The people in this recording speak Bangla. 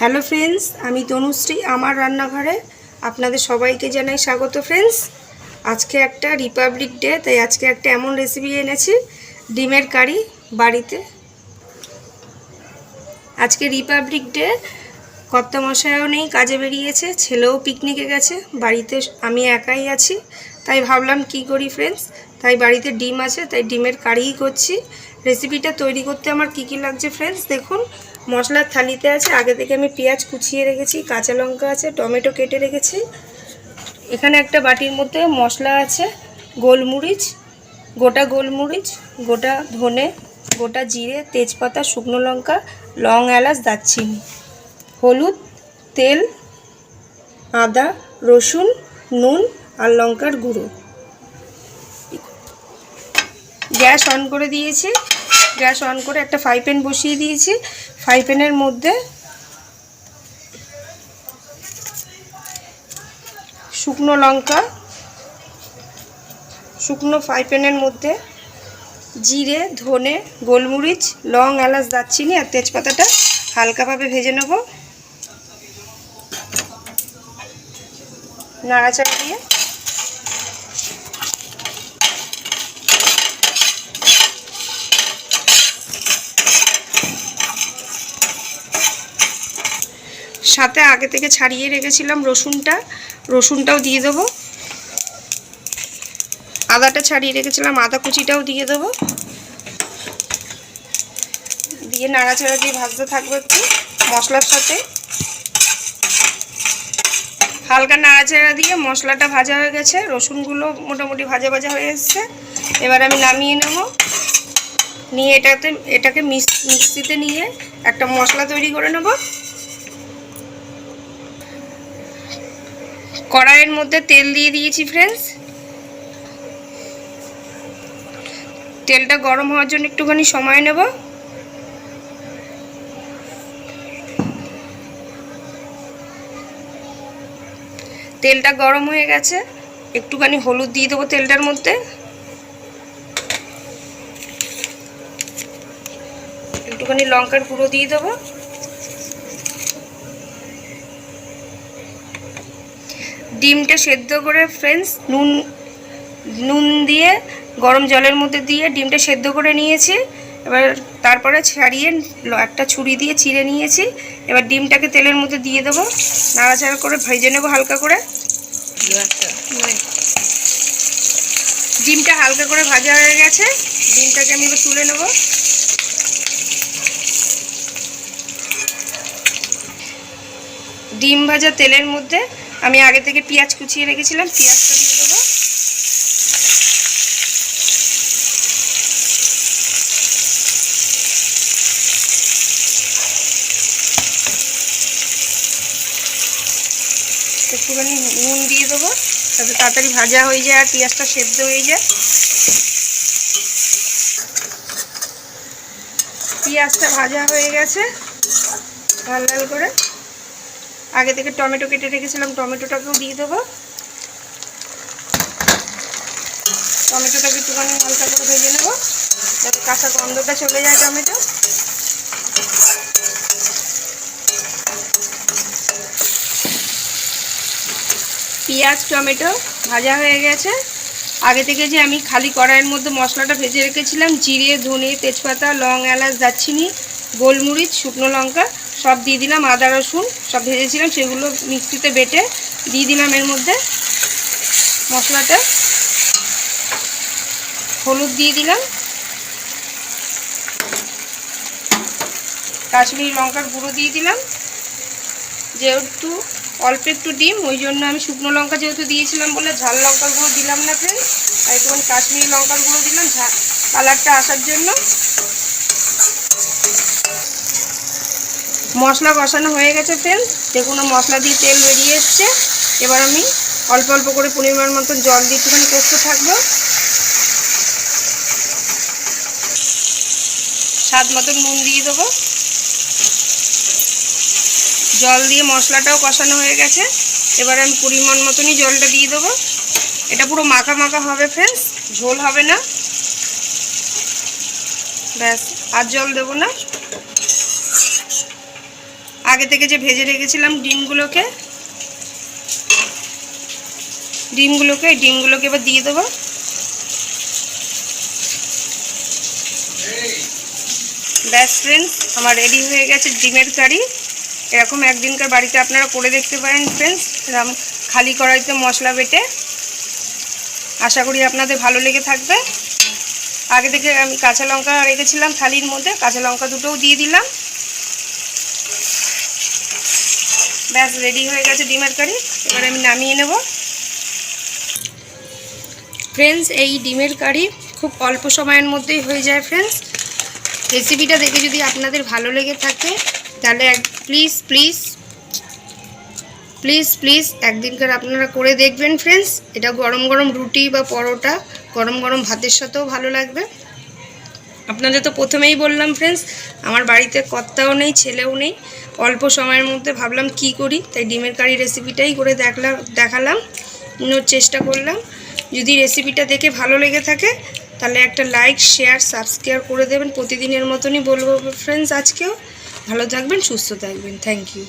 হ্যালো ফ্রেন্ডস, আমি তনুশ্রী আমার রান্নাঘরে। আপনাদের সবাইকে জানাই স্বাগত ফ্রেন্ডস। আজকে একটা রিপাবলিক ডে, তাই আজকে একটা এমন রেসিপি এনেছি, ডিমের কারি বাড়িতে। আজকে রিপাবলিক ডে কর্তা মশাইও নেই, কাজে বেরিয়েছে, ছেলেও পিকনিকে গেছে, বাড়িতে আমি একাই আছি। তাই ভাবলাম কি করি ফ্রেন্ডস, তাই বাড়িতে ডিম আছে, তাই ডিমের কারিই করছি। রেসিপিটা তৈরি করতে আমার কি কি লাগছে ফ্রেন্ডস, দেখুন। মশলার থালিতে আছে, আগে থেকে আমি পেঁয়াজ কুচিয়ে রেখেছি, কাঁচা লঙ্কা আছে, টমেটো কেটে রেখেছি। এখানে একটা বাটির মধ্যে মশলা আছে, গোলমরিচ, গোটা গোলমরিচ, গোটা ধনে, গোটা জিরে, তেজপাতা, শুকনো লঙ্কা, লং এলাচ, দারচিনি, হলুদ, তেল, আদা, রসুন, নুন আর লঙ্কার গুঁড়ো। গ্যাস অন করে দিয়েছি। গ্যাস অন করে একটা ফ্রাই প্যান বসিয়ে দিয়েছি। ফ্রাই প্যানের মধ্যে শুকনো লঙ্কা, শুকনো ফ্রাই প্যানের মধ্যে জিরে, ধনে, গোলমরিচ, লং, এলাচ, দারচিনি আর তেজপাতাটা হালকাভাবে ভেজে নেব। নাড়াচাড়া দিয়ে সাথে আগে থেকে ছাড়িয়ে রেখেছিলাম রসুনটা। রসুনটাও দিয়ে দেবো। আদাটা ছাড়িয়ে রেখেছিলাম, আদা কুচিটাও দিয়ে দেবো। দিয়ে নাড়াচাড়া দিয়ে ভাজতে থাকব একটু মশলার সাথে। হালকা নাড়াচাড়া দিয়ে মশলাটা ভাজা হয়ে গেছে, রসুনগুলো মোটামুটি ভাজা ভাজা হয়ে এসছে। এবার আমি নামিয়ে নেব। নিয়ে এটাতে, এটাকে মিক্সিতে নিয়ে একটা মশলা তৈরি করে নেব। কড়াইয়ের মধ্যে তেল দিয়ে দিয়েছি ফ্রেন্ডস তেলটা গরম হওয়ার জন্য একটুখানি সময় নেব। তেলটা গরম হয়ে গেছে। একটুখানি হলুদ দিয়ে দেবো তেলটার মধ্যে। একটুখানি লঙ্কার গুঁড়ো দিয়ে দেবো। ডিমটা সেদ্ধ করে ফ্রেন্ডস নুন নুন দিয়ে, গরম জলের মধ্যে দিয়ে ডিমটা সেদ্ধ করে নিয়েছি। এবার তারপরে ছাড়িয়ে একটা ছুরি দিয়ে চিড়ে নিয়েছি। এবার ডিমটাকে তেলের মধ্যে দিয়ে দেবো। নাড়াচাড়া করে ভেজে নেব হালকা করে। ডিমটা হালকা করে ভাজা হয়ে গেছে। ডিমটাকে আমি এবার তুলে নেব। ডিম ভাজা তেলের মধ্যে আমি আগে থেকে পেঁয়াজ কুচিয়ে রেখেছিলাম, পেঁয়াজটা দিয়ে দেবো। একটুখানি নুন দিয়ে দেবো, যাতে তাড়াতাড়ি ভাজা হয়ে যায় আর পেঁয়াজটা সেদ্ধ হয়ে যায়। পেঁয়াজটা ভাজা হয়ে গেছে, লাল লাল করে। আগে থেকে টমেটো কেটে রেখেছিলাম, টমেটোটাকেও দিয়ে দেবো। টমেটোটাকে একটুখানি হালকা করে ভেজে নেব, যাতে কাঁচা গন্ধটা চলে যায় টমেটো। পেঁয়াজ, টমেটো ভাজা হয়ে গেছে। আগে থেকে যে আমি খালি কড়াইয়ের মধ্যে মশলাটা ভেজে রেখেছিলাম, জিরে, ধনে, তেজপাতা, লং এলাচ, দারচিনি, গোলমরিচ, শুকনো লঙ্কা সব দিয়ে দিলাম আদা, রসুন সব ভেজেছিলাম, সেগুলো মিক্সিতে বেটে দিয়ে দিলাম এর মধ্যে মশলাটা। হলুদ দিয়ে দিলাম। কাশ্মীরি লঙ্কার গুঁড়ো দিয়ে দিলাম। যেহেতু অল্প একটু ডিম, ওই জন্য আমি শুকনো লঙ্কা যেহেতু দিয়েছিলাম বলে ঝাল লঙ্কার গুঁড়ো দিলাম না ফ্রেন্ড আর একটুখানি কাশ্মীরি লঙ্কার গুঁড়ো দিলাম ঝাল কালারটা আসার জন্য। মশলা কষানো হয়ে গেছে ফ্রেন্ড দেখুন মশলা দিয়ে তেল বেরিয়ে এসছে। এবার আমি অল্প অল্প করে পরিমাণ মতন জল দিয়ে একটুখানি করতে থাকব। স্বাদ মতন নুন দিয়ে দেবো। জল দিয়ে মশলাটাও কষানো হয়ে গেছে। এবার আমি পরিমাণ মতনই জলটা দিয়ে দেবো। এটা পুরো মাখা মাখা হবে ফ্রেন্ডস ঝোল হবে না। ব্যাস, আর জল দেবো না। আগে থেকে যে ভেজে রেখেছিলাম ডিমগুলোকে ডিমগুলোকে ডিমগুলোকে এবার দিয়ে দেবো। ব্যাস ফ্রেন্ডস আমার রেডি হয়ে গেছে ডিমের কারি। এরকম একদিনকার বাড়িতে আপনারা করে দেখতে পারেন ফ্রেন্ডস এরকম খালি কড়াইতে মশলা বেটে। আশা করি আপনাদের ভালো লেগে থাকবে। আগে থেকে আমি কাঁচা লঙ্কা রেখেছিলাম থালির মধ্যে, কাঁচা লঙ্কা দুটোও দিয়ে দিলাম। ব্যাস রেডি হয়ে গেছে ডিমের কারি। এবার আমি নামিয়ে নেব। ফ্রেন্ডস এই ডিমের কারি খুব অল্প সময়ের মধ্যেই হয়ে যায় ফ্রেন্ডস রেসিপিটা দেখে যদি আপনাদের ভালো লেগে থাকে, তাহলে এক প্লিজ প্লিজ প্লিজ প্লিজ একদিনকার আপনারা করে দেখবেন ফ্রেন্ডস এটা গরম গরম রুটি বা পরোটা, গরম গরম ভাতের সাথেও ভালো লাগবে। আপনাদের তো প্রথমেই বললাম ফ্রেন্ডস আমার বাড়িতে কর্তাও নেই, ছেলেও নেই। অল্প সময়ের মধ্যে ভাবলাম কি করি, তাই ডিমের কারি রেসিপিটাই করে দেখলাম দেখালাম চেষ্টা করলাম। যদি রেসিপিটা দেখে ভালো লেগে থাকে, তাহলে একটা লাইক শেয়ার সাবস্ক্রাইব করে দেবেন। প্রতিদিনের মতনই বলব ফ্রেন্ডস আজকেও। ভালো থাকবেন, সুস্থ থাকবেন। Thank you